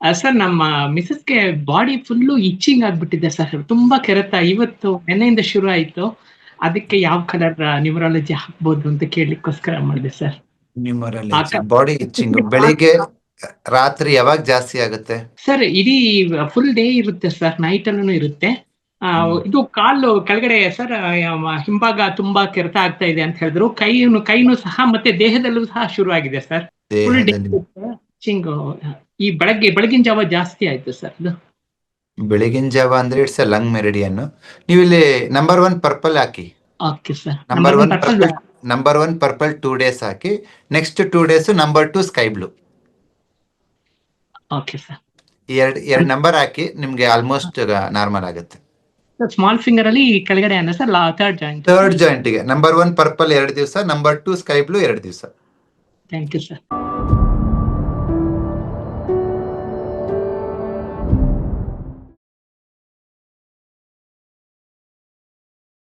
Sir ನಮ್ಮ ಮಿಸಸ್ಗೆ body full itching ಆಗ್ಬಿಟ್ಟಿದೆ ಸರ್. ತುಂಬಾ ಕೆರೆತ. ಇವತ್ತು ನೆನ್ನೆಯಿಂದ ಶುರು ಆಯ್ತು. ಅದಕ್ಕೆ ಯಾವ ಕಲರ್ ನ್ಯೂಮರಾಲಜಿ ಹಾಕ್ಬೋದು ಅಂತ ಕೇಳಲಿಕ್ಕೋಸ್ಕರ ಮಾಡಿದೆ ಸರ್. ಬಾಡಿ ಇಚ್ಚಿಂಗ್ ಬೆಳಿಗ್ಗೆ ರಾತ್ರಿ ಯಾವಾಗ ಜಾಸ್ತಿ ಆಗುತ್ತೆ? ಸರ್ ಇಡೀ ಫುಲ್ ಡೇ ಇರುತ್ತೆ ಸರ್. ನೈಟ್ ಅಲ್ಲೂ ಇರುತ್ತೆ. ಇದು ಕಾಲು ಕೆಳಗಡೆ ಸರ್ ಹಿಂಭಾಗ ತುಂಬಾ ಕೆರೆತ ಆಗ್ತಾ ಇದೆ ಅಂತ ಹೇಳಿದ್ರು. ಕೈನು ಕೈನು ಸಹ ಮತ್ತೆ ದೇಹದಲ್ಲೂ ಸಹ ಶುರು ಆಗಿದೆ ಸರ್ ಫುಲ್ ಡೇ ದೇಹದಲ್ಲಿ ಚಿಂಗ್ ಈ ಬೆಳಗ್ಗೆ ಬೆಳಗಿನ ಜಾವ ಜಾಸ್ತಿ ಆಯ್ತು ಸರ್ ಇದು ಬೆಳಗಿನ ಜಾವ ಅಂದ್ರೆ ಇಟ್ಸ್ ಲಂಗ್ ಮೆರಿಡಿಯನ್. ನೀವು ಇಲ್ಲಿ ನಂಬರ್ ಒನ್ ಪರ್ಪಲ್ ಹಾಕಿ. Okay sir. Number one purple number one purple two days ಹಾಕಿ next two days number two sky blue okay sir. ಎರಡ್ ಎರಡ್ ನಂಬರ್ ಹಾಕಿ ನಿಮ್ಗೆ ಆಲ್ಮೋಸ್ಟ್ ನಾರ್ಮಲ್ ಆಗುತ್ತೆ. ಸ್ಮಾಲ್ ಫಿಂಗರ್ ಅಲ್ಲಿ ಕೆಳಗಡೆ ಅಂದ್ರೆ ಸರ್ ಥರ್ಡ್ ಜಾಯಿಂಟ್ ಥರ್ಡ್ ಜಾಯಿಂಟ್ಗೆ. Number one purple ಎರಡು ದಿವಸ ನಂಬರ್ ಟು ಸ್ಕೈ ಬ್ಲೂ ಎರಡು ದಿವಸ. Thank you sir